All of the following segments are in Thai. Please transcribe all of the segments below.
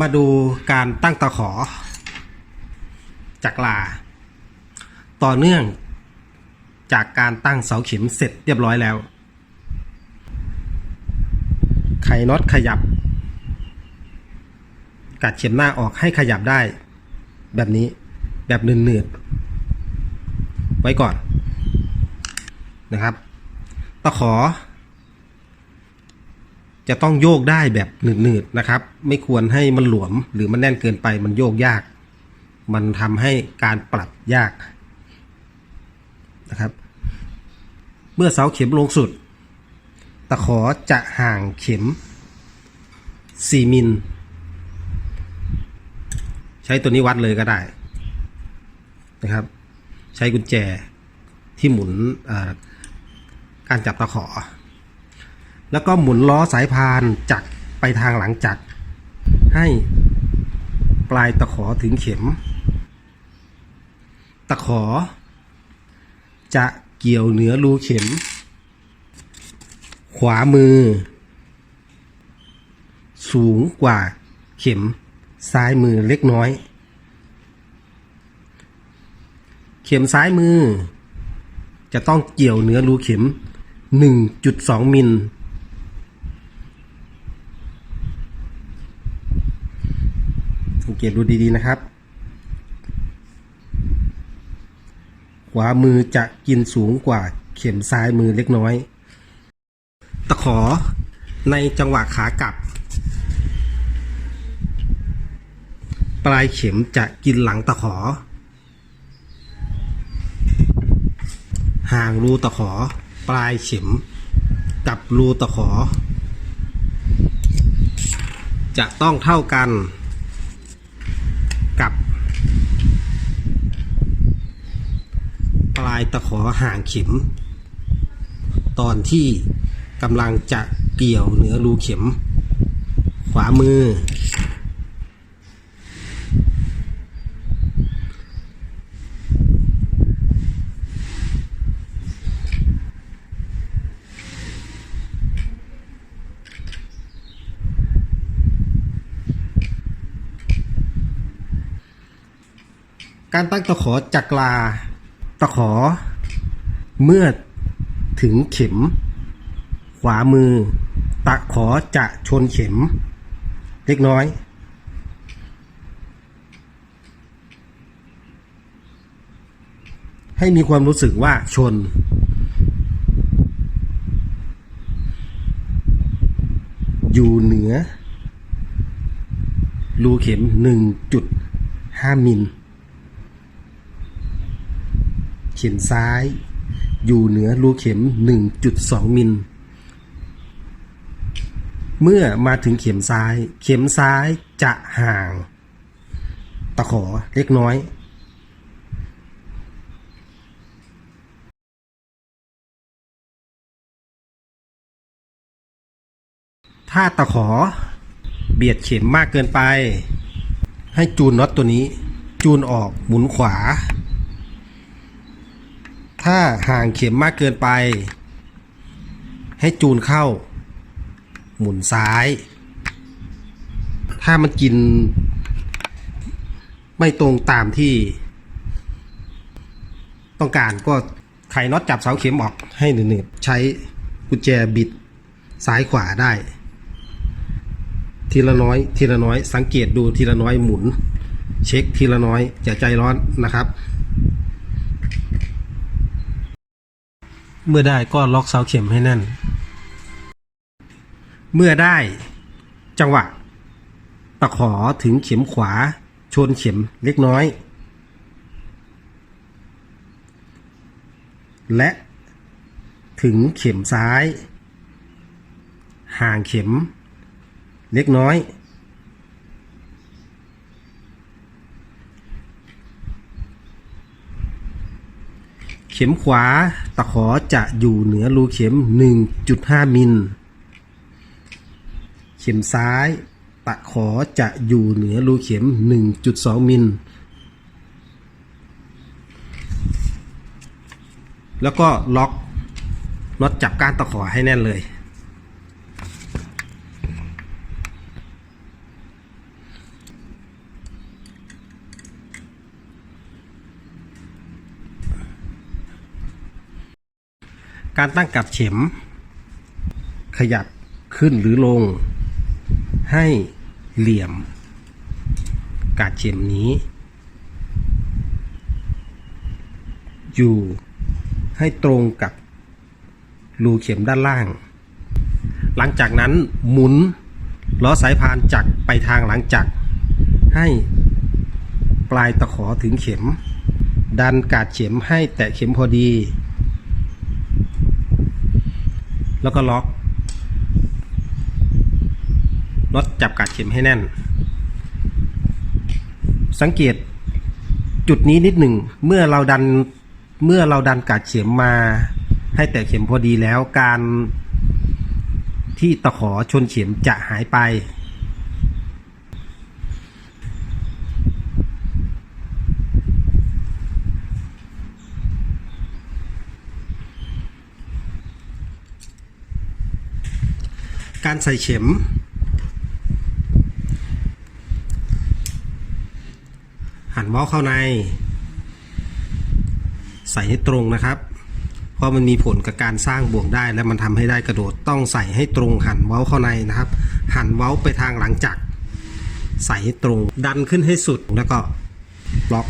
มาดูการตั้งตะขอ จากลา ต่อเนื่องจากการตั้งเสาเข็มเสร็จเรียบร้อยแล้ว ไขน็อตขยับ กัดเข็มหน้าออกให้ขยับได้ แบบนี้แบบเนืดๆไว้ก่อนนะครับ ตะขอ จะต้องโยกได้แบบหนืดๆนะครับ ไม่ควรให้มันหลวมหรือมันแน่นเกินไปมันโยกยาก มันทำให้การปรับยากนะครับ เมื่อเสาเข็มลงสุด ตะขอจะห่างเข็ม 4 มิล ใช้ตัวนี้วัดเลยก็ได้นะครับ ใช้กุญแจที่หมุนการจับตะขอ แล้วก็หมุนล้อสายพานจักรไปทางหลังจักรให้ปลายตะขอถึงเข็ม ตะขอ จะเกี่ยวเหนือรูเข็ม ขวามือ สูงกว่าเข็มซ้ายมือเล็กน้อย เข็มซ้ายมือ จะต้องเกี่ยวเหนือรูเข็ม 1.2 มิล สังเกตดูดีๆนะครับ ขวามือจะกินสูงกว่าเข็มซ้ายมือเล็กน้อย ตะขอในจังหวะขากลับ ปลายเข็มจะกินหลังตะขอ ห่างรูตะขอ ปลายเข็มกับรูตะขอ จะต้องเท่ากัน กับ ป ลายตะขอห่างเข็ม ตอนที่กำลังจะเกี่ยวเหนือรูเข็ม ขวามือ การตั้งตะขอจักรา ตะขอ เมื่อถึงเข็ม ขวามือ ตะขอจะชนเข็ม เล็กน้อย ให้มีความรู้สึกว่าชนอยู่เหนือ รูเข็ม 1.5 มิล เข็มซ้าย อยู่เหนือรูเข็ม 1.2 มิล เมื่อมาถึงเข็มซ้าย เข็มซ้ายจะห่าง ตะขอเล็กน้อยถ้าตะขอเบียดเข็มมากเกินไป ให้จูนน็อตตัวนี้ จูนออกหมุนขวา ถ้าห่างเข็มมากเกินไป ให้จูนเข้า หมุนซ้าย ถ้ามันกิน ไม่ตรงตามที่ ต้องการก็ไขน็อตจับเสาเข็มออกให้หนืดๆใช้กุญแจบิดซ้ายขวาได้ ทีละน้อย ทีละน้อยสังเกตดูทีละน้อยหมุน เช็คทีละน้อยอย่าใจร้อนนะครับ เมื่อได้ก็ล็อกเสาเข็มให้แน่น เมื่อได้ จังหวะ ตะขอถึงเข็มขวา ชนเข็มเล็กน้อย และ ถึงเข็มซ้าย ห่างเข็ม เล็กน้อย ข็มขวาตะขอจะอยู่เหนือรูเข็ม 1.5 มิล เข็มซ้ายตะขอจะอยู่เหนือรูเข็ม 1.2 มิล แล้วก็ล็อกน็อตจับก้านตะขอให้แน่นเลย การตั้งกับเข็ม ขยับขึ้นหรือลง ให้เหลี่ยม กาดเข็มนี้ อยู่ให้ตรงกับรูเข็มด้านล่าง หลังจากนั้นหมุนล้อสายพานจักรไปทางหลังจักรให้ปลายตะขอถึงเข็ม ดันกาดเข็มให้แตะเข็มพอดี แล้วก็ล็อกน็อตจับกัดเข็มให้แน่น สังเกตจุดนี้นิดหนึ่งเมื่อเราดันเมื่อเราดันกัดเข็มมาให้แตะเข็มพอดีแล้วการที่ตะขอชนเข็มจะหายไป การใส่เข็ม หันเมาส์เข้าใน ใส่ให้ตรงนะครับ เพราะมันมีผลกับการสร้างบ่วงได้ และมันทำให้ได้กระโดดต้องใส่ให้ตรงหันเว้าเข้าในนะครับ หันเว้าไปทางหลังจักรใส่ให้ตรงดันขึ้นให้สุดแล้วก็ล็อก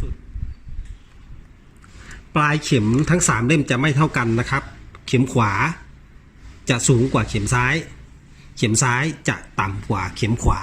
สุด ปลายเข็มทั้ง 3 เล่มจะไม่เท่ากันนะครับ เข็มขวาจะสูงกว่าเข็มซ้าย เข็มซ้ายจะต่ำกว่าเข็มขวา